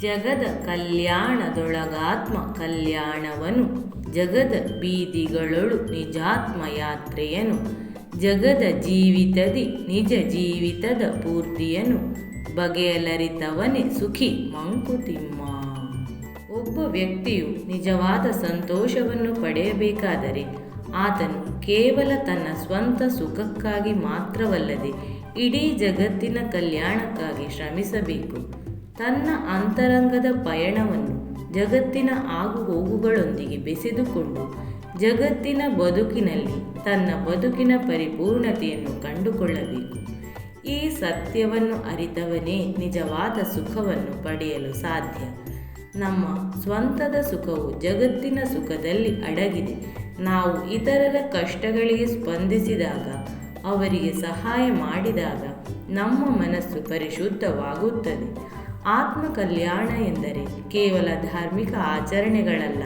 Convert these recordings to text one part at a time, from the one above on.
ಜಗದ ಕಲ್ಯಾಣದೊಳಗಾತ್ಮ ಕಲ್ಯಾಣವನು. ಜಗದ ಬೀದಿಗಳೊಳು ನಿಜಾತ್ಮ ಯಾತ್ರೆಯನು ಜಗದ ಜೀವಿತದಿ ನಿಜ ಜೀವಿತದ ಪೂರ್ತಿಯನು. ಬಗೆಯಲರಿತವನೇ ಸುಖಿ ಮಂಕುತಿಮ್ಮ. ಒಬ್ಬ ವ್ಯಕ್ತಿಯು ನಿಜವಾದ ಸಂತೋಷವನ್ನು ಪಡೆಯಬೇಕಾದರೆ ಆತನು ಕೇವಲ ತನ್ನ ಸ್ವಂತ ಸುಖಕ್ಕಾಗಿ ಮಾತ್ರವಲ್ಲದೆ ಇಡೀ ಜಗತ್ತಿನ ಕಲ್ಯಾಣಕ್ಕಾಗಿ ಶ್ರಮಿಸಬೇಕು. ತನ್ನ ಅಂತರಂಗದ ಪಯಣವನ್ನು ಜಗತ್ತಿನ ಆಗುಹೋಗುಗಳೊಂದಿಗೆ ಬೆಸೆದುಕೊಂಡು ಜಗತ್ತಿನ ಬದುಕಿನಲ್ಲಿ ತನ್ನ ಬದುಕಿನ ಪರಿಪೂರ್ಣತೆಯನ್ನು ಕಂಡುಕೊಳ್ಳಬೇಕು. ಈ ಸತ್ಯವನ್ನು ಅರಿತವನೇ ನಿಜವಾದ ಸುಖವನ್ನು ಪಡೆಯಲು ಸಾಧ್ಯ. ನಮ್ಮ ಸ್ವಂತದ ಸುಖವು ಜಗತ್ತಿನ ಸುಖದಲ್ಲಿ ಅಡಗಿದೆ. ನಾವು ಇತರರ ಕಷ್ಟಗಳಿಗೆ ಸ್ಪಂದಿಸಿದಾಗ, ಅವರಿಗೆ ಸಹಾಯ ಮಾಡಿದಾಗ ನಮ್ಮ ಮನಸ್ಸು ಪರಿಶುದ್ಧವಾಗುತ್ತದೆ. ಆತ್ಮ ಕಲ್ಯಾಣ ಎಂದರೆ ಕೇವಲ ಧಾರ್ಮಿಕ ಆಚರಣೆಗಳಲ್ಲ,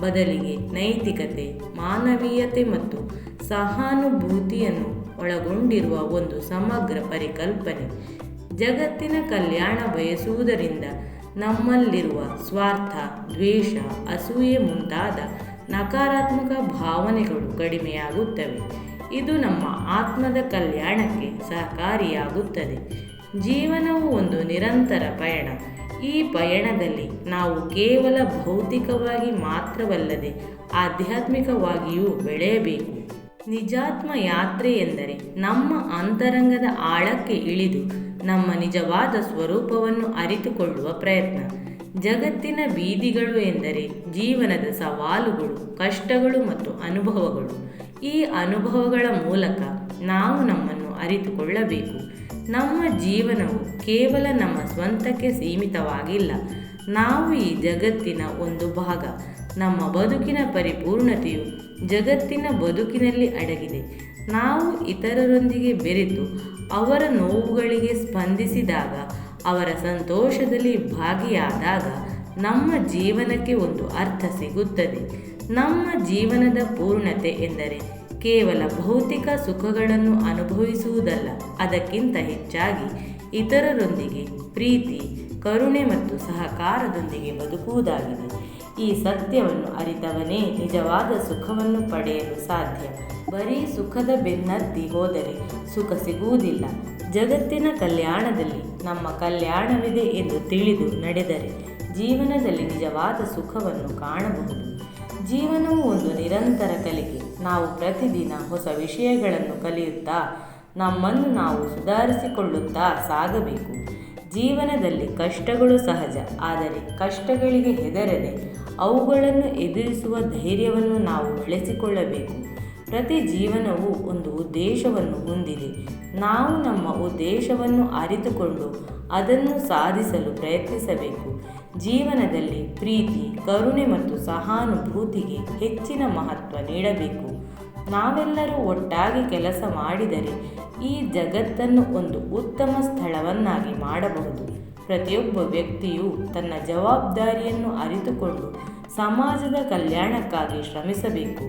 ಬದಲಿಗೆ ನೈತಿಕತೆ, ಮಾನವೀಯತೆ ಮತ್ತು ಸಹಾನುಭೂತಿಯನ್ನು ಒಳಗೊಂಡಿರುವ ಒಂದು ಸಮಗ್ರ ಪರಿಕಲ್ಪನೆ. ಜಗತ್ತಿನ ಕಲ್ಯಾಣ ಬಯಸುವುದರಿಂದ ನಮ್ಮಲ್ಲಿರುವ ಸ್ವಾರ್ಥ, ದ್ವೇಷ, ಅಸೂಯೆ ಮುಂತಾದ ನಕಾರಾತ್ಮಕ ಭಾವನೆಗಳು ಕಡಿಮೆಯಾಗುತ್ತವೆ. ಇದು ನಮ್ಮ ಆತ್ಮದ ಕಲ್ಯಾಣಕ್ಕೆ ಸಹಕಾರಿಯಾಗುತ್ತದೆ. ಜೀವನವು ಒಂದು ನಿರಂತರ ಪಯಣ. ಈ ಪಯಣದಲ್ಲಿ ನಾವು ಕೇವಲ ಭೌತಿಕವಾಗಿ ಮಾತ್ರವಲ್ಲದೆ ಆಧ್ಯಾತ್ಮಿಕವಾಗಿಯೂ ಬೆಳೆಯಬೇಕು. ನಿಜಾತ್ಮ ಯಾತ್ರೆ ಎಂದರೆ ನಮ್ಮ ಅಂತರಂಗದ ಆಳಕ್ಕೆ ಇಳಿದು ನಮ್ಮ ನಿಜವಾದ ಸ್ವರೂಪವನ್ನು ಅರಿತುಕೊಳ್ಳುವ ಪ್ರಯತ್ನ. ಜಗತ್ತಿನ ಬೀದಿಗಳು ಎಂದರೆ ಜೀವನದ ಸವಾಲುಗಳು, ಕಷ್ಟಗಳು ಮತ್ತು ಅನುಭವಗಳು. ಈ ಅನುಭವಗಳ ಮೂಲಕ ನಾವು ನಮ್ಮನ್ನು ಅರಿತುಕೊಳ್ಳಬೇಕು. ನಮ್ಮ ಜೀವನವು ಕೇವಲ ನಮ್ಮ ಸ್ವಂತಕ್ಕೆ ಸೀಮಿತವಾಗಿಲ್ಲ. ನಾವು ಈ ಜಗತ್ತಿನ ಒಂದು ಭಾಗ. ನಮ್ಮ ಬದುಕಿನ ಪರಿಪೂರ್ಣತೆಯು ಜಗತ್ತಿನ ಬದುಕಿನಲ್ಲಿ ಅಡಗಿದೆ. ನಾವು ಇತರರೊಂದಿಗೆ ಬೆರೆತು ಅವರ ನೋವುಗಳಿಗೆ ಸ್ಪಂದಿಸಿದಾಗ, ಅವರ ಸಂತೋಷದಲ್ಲಿ ಭಾಗಿಯಾದಾಗ ನಮ್ಮ ಜೀವನಕ್ಕೆ ಒಂದು ಅರ್ಥ ಸಿಗುತ್ತದೆ. ನಮ್ಮ ಜೀವನದ ಪೂರ್ಣತೆ ಎಂದರೆ ಕೇವಲ ಭೌತಿಕ ಸುಖಗಳನ್ನು ಅನುಭವಿಸುವುದಲ್ಲ, ಅದಕ್ಕಿಂತ ಹೆಚ್ಚಾಗಿ ಇತರರೊಂದಿಗೆ ಪ್ರೀತಿ, ಕರುಣೆ ಮತ್ತು ಸಹಕಾರದೊಂದಿಗೆ ಬದುಕುವುದಾಗಿದೆ. ಈ ಸತ್ಯವನ್ನು ಅರಿತವನೇ ನಿಜವಾದ ಸುಖವನ್ನು ಪಡೆಯಲು ಸಾಧ್ಯ. ಬರೀ ಸುಖದ ಬೆನ್ನತ್ತಿ ಹೋದರೆ ಸುಖ ಸಿಗುವುದಿಲ್ಲ. ಜಗತ್ತಿನ ಕಲ್ಯಾಣದಲ್ಲಿ ನಮ್ಮ ಕಲ್ಯಾಣವಿದೆ ಎಂದು ತಿಳಿದು ನಡೆದರೆ ಜೀವನದಲ್ಲಿ ನಿಜವಾದ ಸುಖವನ್ನು ಕಾಣಬಹುದು. ಜೀವನವು ಒಂದು ನಿರಂತರ ಕಲಿಕೆ. ನಾವು ಪ್ರತಿದಿನ ಹೊಸ ವಿಷಯಗಳನ್ನು ಕಲಿಯುತ್ತಾ, ನಮ್ಮನ್ನು ನಾವು ಸುಧಾರಿಸಿಕೊಳ್ಳುತ್ತಾ ಸಾಗಬೇಕು. ಜೀವನದಲ್ಲಿ ಕಷ್ಟಗಳು ಸಹಜ, ಆದರೆ ಕಷ್ಟಗಳಿಗೆ ಹೆದರದೆ ಅವುಗಳನ್ನು ಎದುರಿಸುವ ಧೈರ್ಯವನ್ನು ನಾವು ಬೆಳೆಸಿಕೊಳ್ಳಬೇಕು. ಪ್ರತಿ ಜೀವನವು ಒಂದು ಉದ್ದೇಶವನ್ನು ಹೊಂದಿದೆ. ನಾವು ನಮ್ಮ ಉದ್ದೇಶವನ್ನು ಅರಿತುಕೊಂಡು ಅದನ್ನು ಸಾಧಿಸಲು ಪ್ರಯತ್ನಿಸಬೇಕು. ಜೀವನದಲ್ಲಿ ಪ್ರೀತಿ, ಕರುಣೆ ಮತ್ತು ಸಹಾನುಭೂತಿಗೆ ಹೆಚ್ಚಿನ ಮಹತ್ವ ನೀಡಬೇಕು. ನಾವೆಲ್ಲರೂ ಒಟ್ಟಾಗಿ ಕೆಲಸ ಮಾಡಿದರೆ ಈ ಜಗತ್ತನ್ನು ಒಂದು ಉತ್ತಮ ಸ್ಥಳವನ್ನಾಗಿ ಮಾಡಬಹುದು. ಪ್ರತಿಯೊಬ್ಬ ವ್ಯಕ್ತಿಯು ತನ್ನ ಜವಾಬ್ದಾರಿಯನ್ನು ಅರಿತುಕೊಂಡು ಸಮಾಜದ ಕಲ್ಯಾಣಕ್ಕಾಗಿ ಶ್ರಮಿಸಬೇಕು.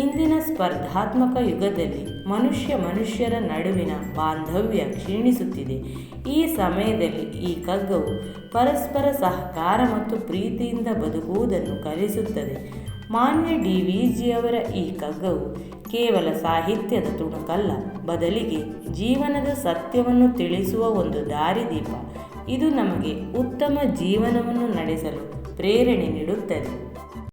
ಇಂದಿನ ಸ್ಪರ್ಧಾತ್ಮಕ ಯುಗದಲ್ಲಿ ಮನುಷ್ಯ ಮನುಷ್ಯರ ನಡುವಿನ ಬಾಂಧವ್ಯ ಕ್ಷೀಣಿಸುತ್ತಿದೆ. ಈ ಸಮಯದಲ್ಲಿ ಈ ಕಗ್ಗವು ಪರಸ್ಪರ ಸಹಕಾರ ಮತ್ತು ಪ್ರೀತಿಯಿಂದ ಬದುಕುವುದನ್ನು ಕಲಿಸುತ್ತದೆ. ಮಾನ್ಯ ಡಿ ವಿ ಜಿಯವರ ಈ ಕಗ್ಗವು ಕೇವಲ ಸಾಹಿತ್ಯದ ತುಣುಕಲ್ಲ, ಬದಲಿಗೆ ಜೀವನದ ಸತ್ಯವನ್ನು ತಿಳಿಸುವ ಒಂದು ದಾರಿದೀಪ. ಇದು ನಮಗೆ ಉತ್ತಮ ಜೀವನವನ್ನು ನಡೆಸಲು ಪ್ರೇರಣೆ ನೀಡುತ್ತದೆ.